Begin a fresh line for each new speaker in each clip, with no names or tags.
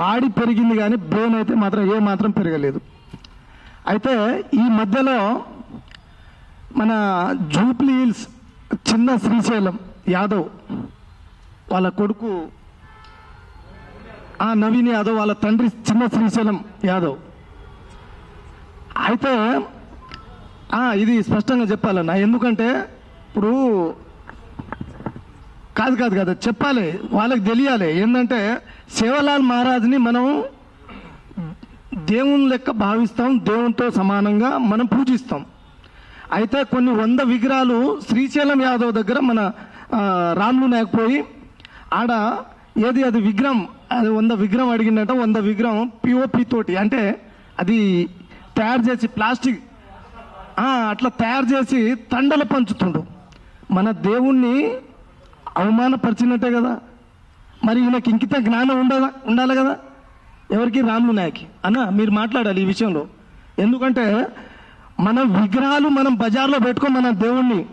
Body పెరిగింది కానీ brain అయితే మాత్రం ఏ మాత్రం పెరగలేదు. అయితే ఈ మధ్యలో మన జూప్లీ హిల్స్ చిన్న శ్రీశైలం యాదవ్ వాళ్ళ కొడుకు ఆ నవీన్ యాదవ్ వాళ్ళ తండ్రి చిన్న శ్రీశైలం యాదవ్. అయితే ఇది స్పష్టంగా చెప్పాలన్న. ఎందుకంటే ఇప్పుడు కాదు కాదు కాదు. చెప్పాలి. వాళ్ళకి తెలియాలి. ఏంటంటే సేవలాల్ మహారాజ్ని మనం దేవుని లెక్క భావిస్తాం. దేవునితో సమానంగా మనం పూజిస్తాం. అయితే కొన్ని వంద విగ్రహాలు శ్రీశైలం యాదవ్ దగ్గర మన రాములు నాయక్ ఆడ ఏది అది విగ్రహం అది వంద విగ్రహం అడిగిందంట. వంద విగ్రహం పిఓపి తోటి. అంటే అది తయారు చేసి ప్లాస్టిక్ అట్లా తయారు చేసి తండలు పంచుతుండు మన దేవుణ్ణి అవమానపరిచినట్టే కదా? మరి ఈయనకి ఇంకిత జ్ఞానం ఉండదా ఉండాలి కదా? ఎవరికి? రాములు నాయకి. అన్న మీరు మాట్లాడాలి ఈ విషయంలో. ఎందుకంటే మన విగ్రహాలు మనం బజార్లో పెట్టుకో మన దేవుణ్ణి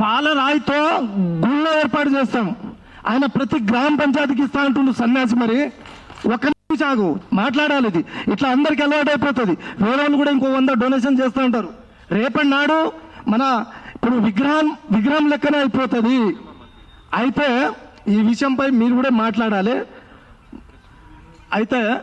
పాలరాయితో గుళ్ళ ఏర్పాటు చేస్తాం. ఆయన ప్రతి గ్రామ పంచాయతీకి ఇస్తా అంటుండు సన్యాసి మరి. ఒక చాగు మాట్లాడాలి ఇది. ఇట్లా అందరికి అలవాటు అయిపోతుంది. వేరే వాళ్ళు కూడా ఇంకో వంద డొనేషన్ చేస్తూ ఉంటారు. రేపటి నాడు మన ఇప్పుడు విగ్రహం విగ్రహం లెక్కనే అయిపోతుంది. అయితే ఈ విషయంపై మీరు కూడా మాట్లాడాలి. అయితే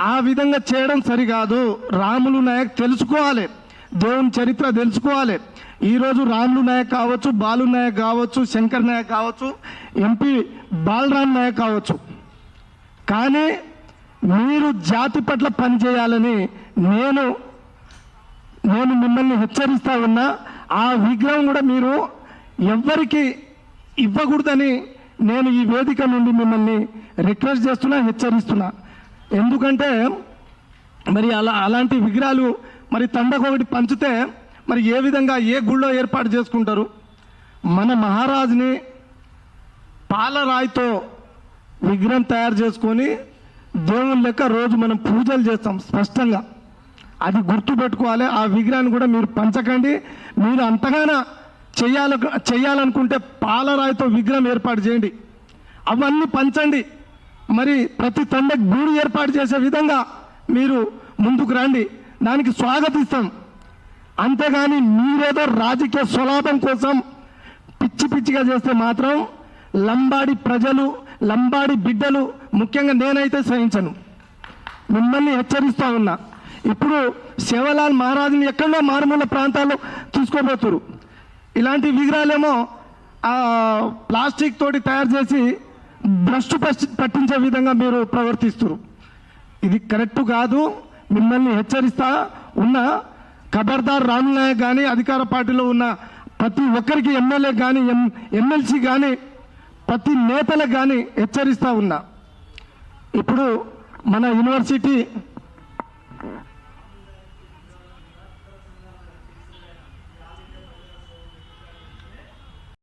ఆ విధంగా చేయడం సరికాదు. రాములు నాయక్ తెలుసుకోవాలి. దేవుని చరిత్ర తెలుసుకోవాలి. ఈరోజు రాములు నాయక్ కావచ్చు బాలు నాయక్ కావచ్చు శంకర్ నాయక్ కావచ్చు ఎంపీ బాలరామ్ నాయక్ కావచ్చు. కానీ మీరు జాతి పట్ల పనిచేయాలని నేను నేను మిమ్మల్ని హెచ్చరిస్తా ఉన్నా. ఆ విగ్రహం కూడా మీరు ఎవ్వరికి ఇవ్వకూడదని నేను ఈ వేదిక నుండి మిమ్మల్ని రిక్వెస్ట్ చేస్తున్నా హెచ్చరిస్తున్నా. ఎందుకంటే మరి అలా అలాంటి విగ్రహాలు మరి తండకొకటి పంచితే మరి ఏ విధంగా ఏ గుళ్ళో ఏర్పాటు చేసుకుంటారు? మన మహారాజుని పాలరాయితో విగ్రహం తయారు చేసుకొని దేవుని లెక్క రోజు మనం పూజలు చేస్తాం స్పష్టంగా. అది గుర్తు పెట్టుకోవాలి ఆ విగ్రహాన్ని కూడా మీరు పంచకండి. మీరు అంతగానో చేయాల చేయాలనుకుంటే పాలరాయితో విగ్రహం ఏర్పాటు చేయండి. అవన్నీ పంచండి. మరి ప్రతి తండ గూడు ఏర్పాటు చేసే విధంగా మీరు ముందుకు రండి. దానికి స్వాగతిస్తాం. అంతేగాని మీరేదో రాజకీయ స్వలాభం కోసం పిచ్చి పిచ్చిగా చేస్తే మాత్రం లంబాడి ప్రజలు లంబాడి బిడ్డలు ముఖ్యంగా నేనైతే సహించను. మిమ్మల్ని హెచ్చరిస్తా ఉన్నా. ఇప్పుడు శివలాల్ మహారాజుని ఎక్కడో మారుమూల ప్రాంతాల్లో తీసుకోబోతురు ఇలాంటి విగ్రహాలేమో ప్లాస్టిక్ తోటి తయారు చేసి భ్రష్టు పట్టించే విధంగా మీరు ప్రవర్తిస్తున్నారు ఇది కరెక్ట్ కాదు. మిమ్మల్ని హెచ్చరిస్తా ఉన్న ఖబర్దార్ రామ్ నాయక్ కానీ అధికార పార్టీలో ఉన్న ప్రతి ఒక్కరికి ఎమ్మెల్యే కానీ ఎం ఎమ్మెల్సీ కానీ ప్రతి నేతలకు కానీ హెచ్చరిస్తూ ఉన్నా. ఇప్పుడు మన యూనివర్సిటీ